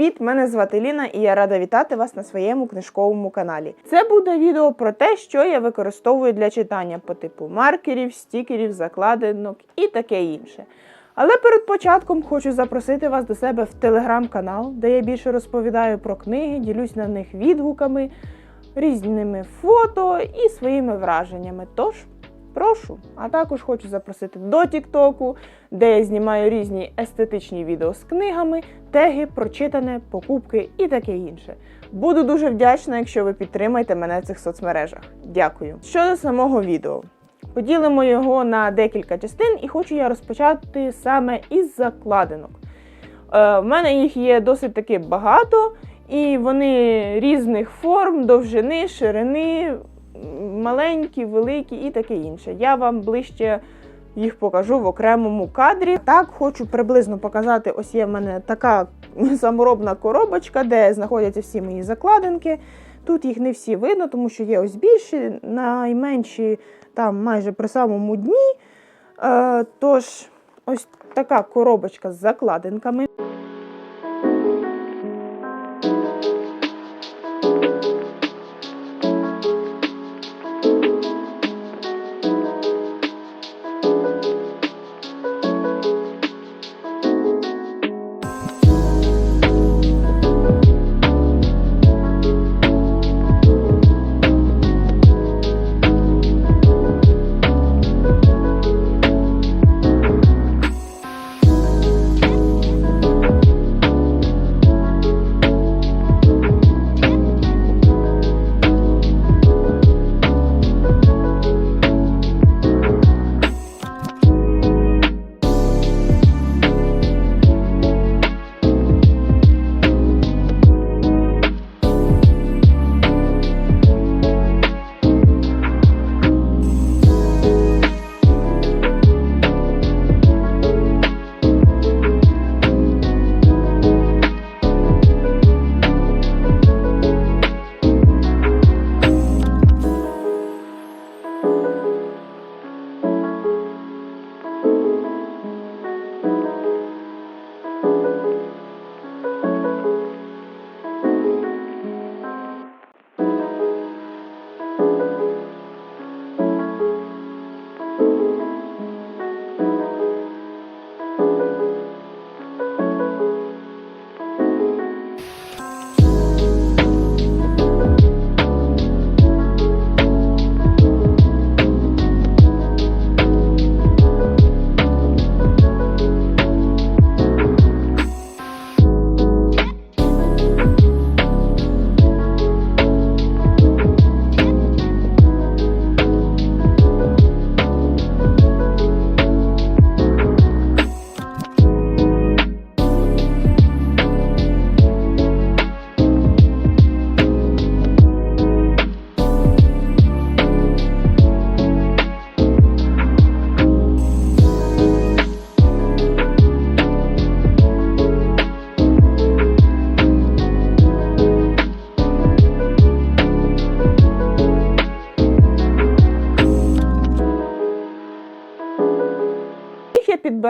Привіт! Мене звати Ліна і я рада вітати вас на своєму книжковому каналі. Це буде відео про те, що я використовую для читання по типу маркерів, стікерів, закладинок і таке інше. Але перед початком хочу запросити вас до себе в телеграм-канал, де я більше розповідаю про книги, ділюсь на них відгуками, різними фото і своїми враженнями. Тож, прошу. А також хочу запросити до Тіктоку, де я знімаю різні естетичні відео з книгами, теги, прочитане, покупки і таке інше. Буду дуже вдячна, якщо ви підтримаєте мене в цих соцмережах. Дякую. Щодо самого відео. Поділимо його на декілька частин, і хочу я розпочати саме із закладинок. Е, в мене їх є досить таки багато, і вони різних форм, довжини, ширини, маленькі, великі і таке інше. Я вам ближче їх покажу в окремому кадрі. Так, хочу приблизно показати: ось є в мене така саморобна коробочка, де знаходяться всі мої закладинки. Тут їх не всі видно, тому що є ось більші, найменші там майже при самому дні. Е, тож, ось така коробочка з закладинками.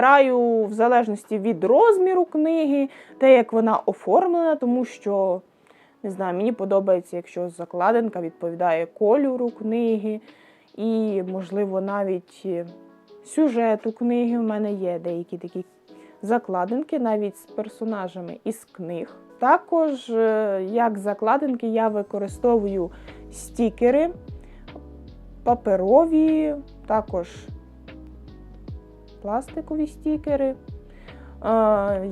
Підбираю в залежності від розміру книги, те, як вона оформлена, тому що не знаю, мені подобається, якщо закладинка відповідає кольору книги, і, можливо, навіть сюжету книги. У мене є деякі такі закладинки, навіть з персонажами із книг. Також, е, як закладинки, я використовую стікери, паперові, також пластикові стікери.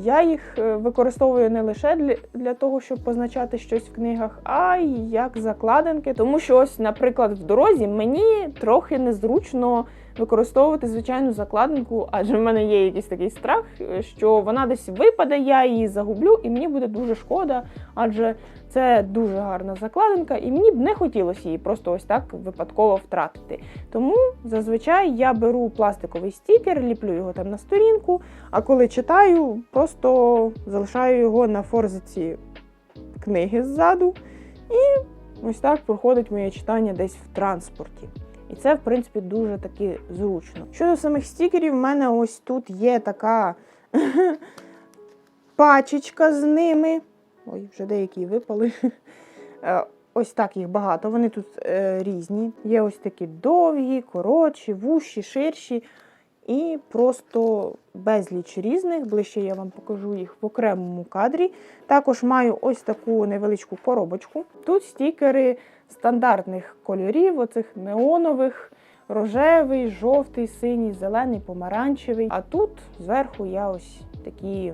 Я їх е, використовую не лише для того, щоб позначати щось в книгах, а й як закладинки. Тому що, ось, наприклад, в дорозі мені трохи незручно використовувати звичайну закладинку, адже в мене є якийсь такий страх, що вона десь випаде, я її загублю, і мені буде дуже шкода, адже це дуже гарна закладинка, і мені б не хотілося її просто ось так випадково втратити. Тому зазвичай я беру пластиковий стікер, ліплю його там на сторінку, а коли читаю, просто залишаю його на форзиці книги ззаду. І ось так проходить моє читання десь в транспорті. І це, в принципі, дуже таки зручно. Щодо самих стікерів, в мене ось тут є така пачечка з ними. Ой, вже деякі випали. Е, Ось так їх багато. Вони тут е, різні. Є ось такі довгі, коротші, вущі, ширші. І просто безліч різних. Ближче я вам покажу їх в окремому кадрі. Також маю ось таку невеличку коробочку. Тут стікери стандартних кольорів, оцих неонових, рожевий, жовтий, синій, зелений, помаранчевий. А тут зверху я ось такі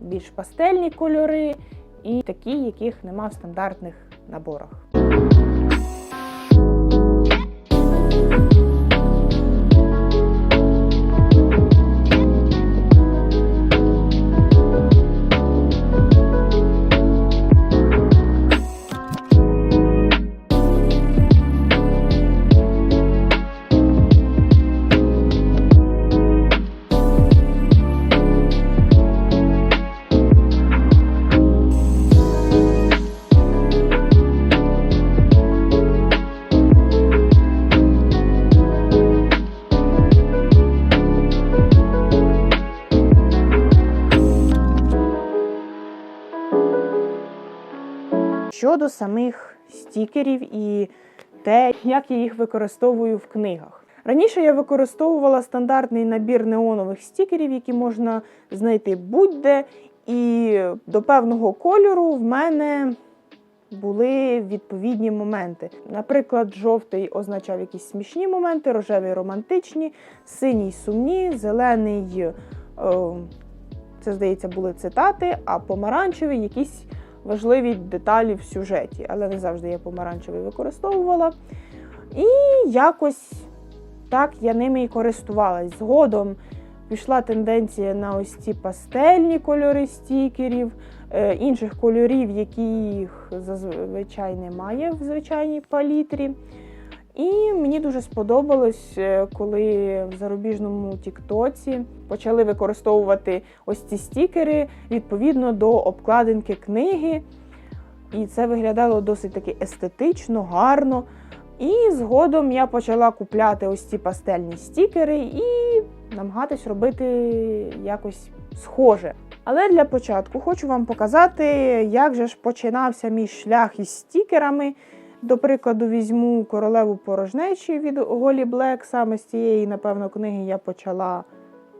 більш пастельні кольори і такі, яких нема в стандартних наборах. Щодо самих стікерів і те, як я їх використовую в книгах. Раніше я використовувала стандартний набір неонових стікерів, які можна знайти будь-де, і до певного кольору в мене були відповідні моменти. Наприклад, жовтий означав якісь смішні моменти, рожевий романтичні, синій сумні, зелений. е, Це, здається, були цитати, а помаранчевий якісь важливі деталі в сюжеті, але не завжди я помаранчевий використовувала. І якось так я ними і користувалась. Згодом пішла тенденція на ось ці пастельні кольори стікерів, е, інших кольорів, яких зазвичай немає в звичайній палітрі. І мені дуже сподобалось, е, коли в зарубіжному Тіктоці почали використовувати ось ці стікери відповідно до обкладинки книги. І це виглядало досить таки естетично, гарно. І згодом я почала купляти ось ці пастельні стікери і намагатись робити якось схоже. Але для початку хочу вам показати, як же ж починався мій шлях із стікерами. До прикладу, візьму королеву порожнечі від Голі Блек. Саме з цієї, напевно, книги я почала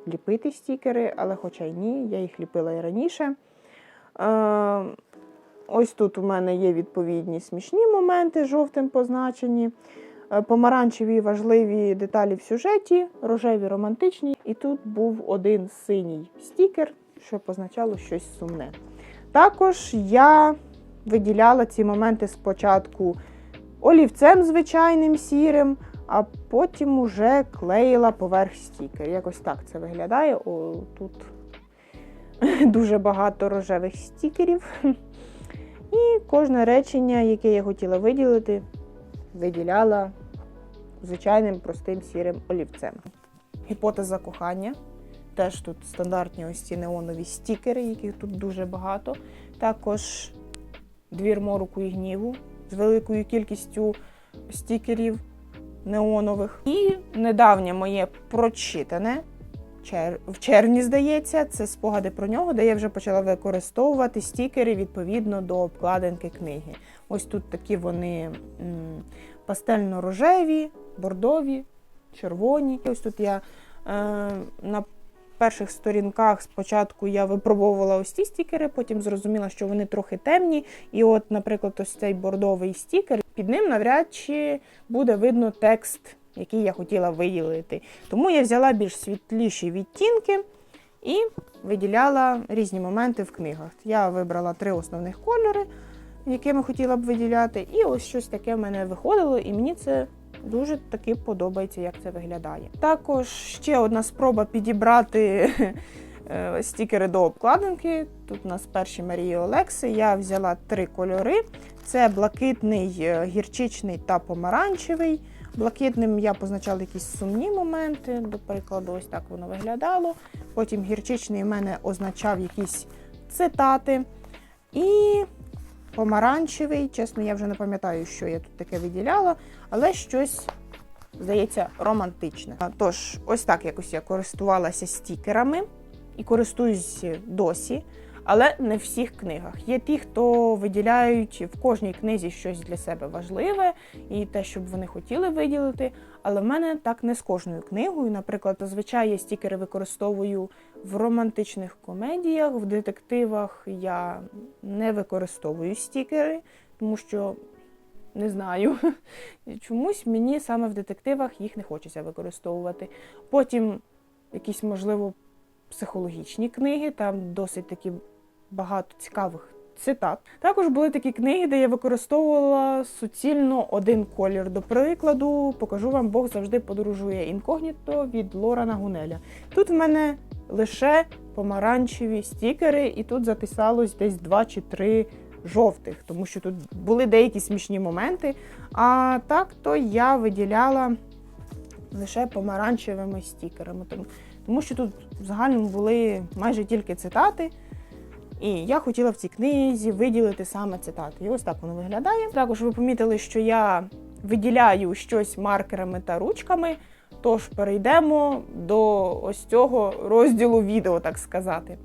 ліпити стікери, але хоча й ні, я їх ліпила і раніше. Е, ось тут у мене є відповідні смішні моменти жовтим позначені. е, Помаранчеві важливі деталі в сюжеті, рожеві романтичні. І тут був один синій стікер, що позначало щось сумне. Також я виділяла ці моменти спочатку олівцем звичайним сірим, а потім уже клеїла поверх стікер. Якось так це виглядає. О, тут дуже багато рожевих стікерів. І кожне речення, яке я хотіла виділити, виділяла звичайним простим сірим олівцем. Гіпотеза кохання. Теж тут стандартні ось ці неонові стікери, яких тут дуже багато. Також двір мороку і гніву з великою кількістю стікерів неонових. І недавнє моє прочитане в червні, здається, це спогади про нього, де я вже почала використовувати стікери відповідно до обкладинки книги. Ось тут такі вони пастельно-рожеві, бордові, червоні. Ось тут я е, на перших сторінках спочатку я випробовувала ось ці стікери, потім зрозуміла, що вони трохи темні. І от, наприклад, ось цей бордовий стікер, під ним навряд чи буде видно текст, який я хотіла виділити. Тому я взяла більш світліші відтінки і виділяла різні моменти в книгах. Я вибрала три основних кольори, якими хотіла б виділяти, і ось щось таке в мене виходило, і мені це дуже таки подобається, як це виглядає. Також ще одна спроба підібрати е, стікери до обкладинки. Тут у нас перші Марії Олекси. Я взяла три кольори: це блакитний, е, гірчичний та помаранчевий. Блакитним я позначала якісь сумні моменти, до прикладу, ось так воно виглядало. Потім гірчичний в мене означав якісь цитати. І помаранчевий, чесно, я вже не пам'ятаю, що я тут таке виділяла, але щось, здається, романтичне. Тож, ось так якось я користувалася стікерами і користуюсь досі. Але не в всіх книгах. Є ті, хто виділяють в кожній книзі щось для себе важливе і те, що б вони хотіли виділити. Але в мене так не з кожною книгою. Наприклад, зазвичай я стікери використовую в романтичних комедіях, в детективах я не використовую стікери, тому що не знаю. Чомусь мені саме в детективах їх не хочеться використовувати. Потім якісь, можливо, психологічні книги, там досить таки багато цікавих цитат. Також були такі книги, де я використовувала суцільно один колір. До прикладу, покажу вам Бог завжди подорожує інкогніто від Лорана Гунеля. Тут в мене лише помаранчеві стікери, і тут записалось десь два чи три жовтих, тому що тут були деякі смішні моменти. А так то я виділяла лише помаранчевими стікерами. Тому що тут в загальному були майже тільки цитати. І я хотіла в цій книзі виділити саме цитати. І ось так воно виглядає. Також ви помітили, що я виділяю щось маркерами та ручками. Тож перейдемо до ось цього розділу відео, так сказати.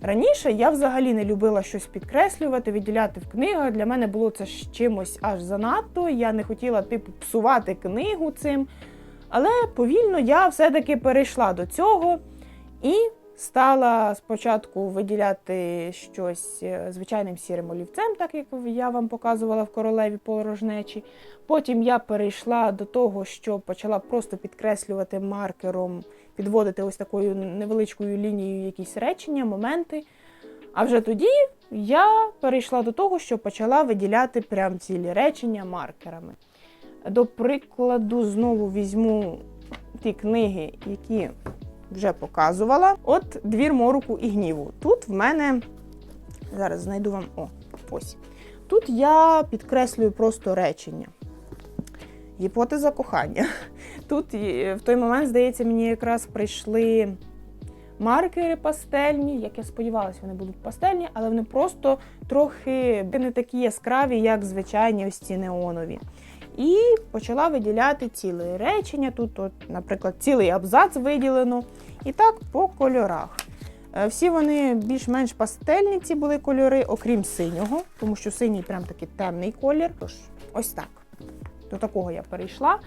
Раніше я взагалі не любила щось підкреслювати, виділяти в книгах. Для мене було це чимось аж занадто. Я не хотіла типу псувати книгу цим. Але повільно я все-таки перейшла до цього і стала спочатку виділяти щось е, звичайним сірим олівцем, так як я вам показувала в королеві порожнечі. Потім я перейшла до того, що почала просто підкреслювати маркером, підводити ось такою невеличкою лінією якісь речення, моменти. А вже тоді я перейшла до того, що почала виділяти прям цілі речення маркерами. До прикладу, знову візьму ті книги, які вже показувала. От двір мороку і гніву. Тут в мене зараз знайду вам о, ось. Тут я підкреслюю просто речення. Гіпотеза кохання. Тут е, в той момент, здається, мені якраз прийшли маркери пастельні. Як я сподівалася, вони будуть пастельні, але вони просто трохи не такі яскраві, як звичайні ось ці неонові. І почала виділяти ціле речення. Тут, от, наприклад, цілий абзац виділено. І так по кольорах. Е, Всі вони більш-менш пастельні ці були кольори, окрім синього, тому що синій прям такий темний колір. Тож, ось так. До такого я перейшла.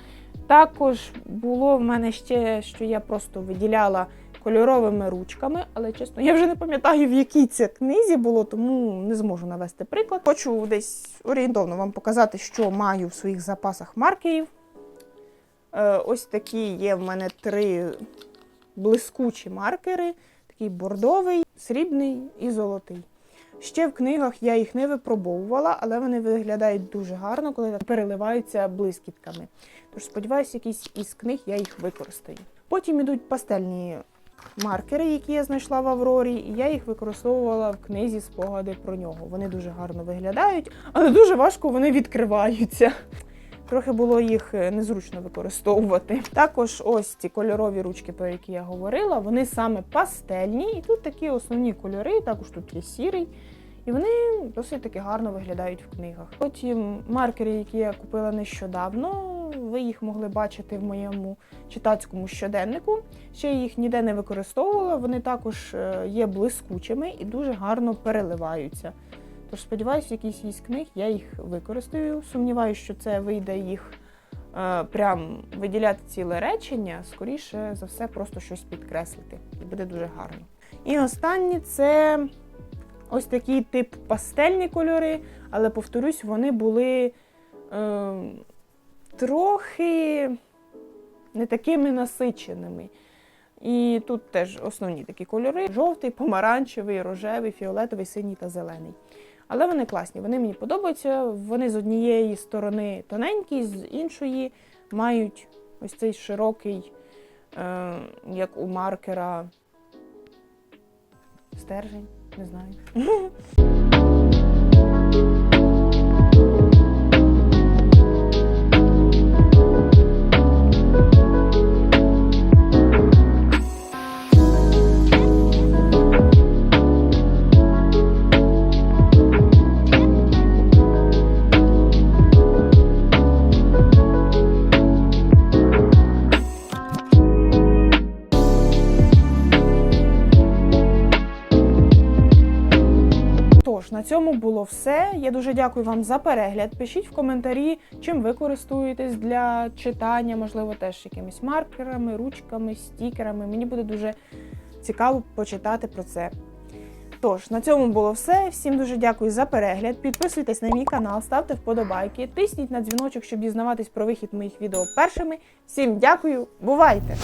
Також було в мене ще, що я просто виділяла кольоровими ручками, але чесно, я вже не пам'ятаю, в якій це книзі було, тому не зможу навести приклад. Хочу десь орієнтовно вам показати, що маю в своїх запасах маркерів. Е, Ось такі є в мене три блискучі маркери: такий бордовий, срібний і золотий. Ще в книгах я їх не випробовувала, але вони виглядають дуже гарно, коли переливаються блискітками. Тож сподіваюся, якісь із книг я їх використаю. Потім ідуть пастельні маркери, які я знайшла в Аврорі, і я їх використовувала в книзі спогади про нього. Вони дуже гарно виглядають, але дуже важко вони відкриваються. Трохи було їх е, незручно використовувати. Також ось ці кольорові ручки, про які я говорила, вони саме пастельні, і тут такі основні кольори, також тут є сірий. І вони досить таки гарно виглядають в книгах. Потім маркери, які я купила нещодавно, ви їх могли бачити в моєму читацькому щоденнику. Ще їх ніде не використовувала. Вони також е, є блискучими і дуже гарно переливаються. Тож сподіваюся, в якійсь із книг я їх використаю. Сумніваюся, що це вийде їх е, прям виділяти ціле речення. Скоріше за все, просто щось підкреслити. І буде дуже гарно. І останнє це ось такий тип пастельні кольори, але повторюсь, вони були е, трохи не такими насиченими. І тут теж основні такі кольори: жовтий, помаранчевий, рожевий, фіолетовий, синій та зелений. Але вони класні, вони мені подобаються. Вони з однієї сторони тоненькі, з іншої мають ось цей широкий, е, як у маркера, стержень, не знаю. цьому було все. Я дуже дякую вам за перегляд. Пишіть в коментарі, чим ви користуєтесь для читання, можливо, теж якимись маркерами, ручками, стікерами. Мені буде дуже цікаво почитати про це. Тож, на цьому було все. Всім дуже дякую за перегляд. Підписуйтесь на мій канал, ставте вподобайки, тисніть на дзвіночок, щоб дізнаватись про вихід моїх відео першими. Всім дякую, бувайте!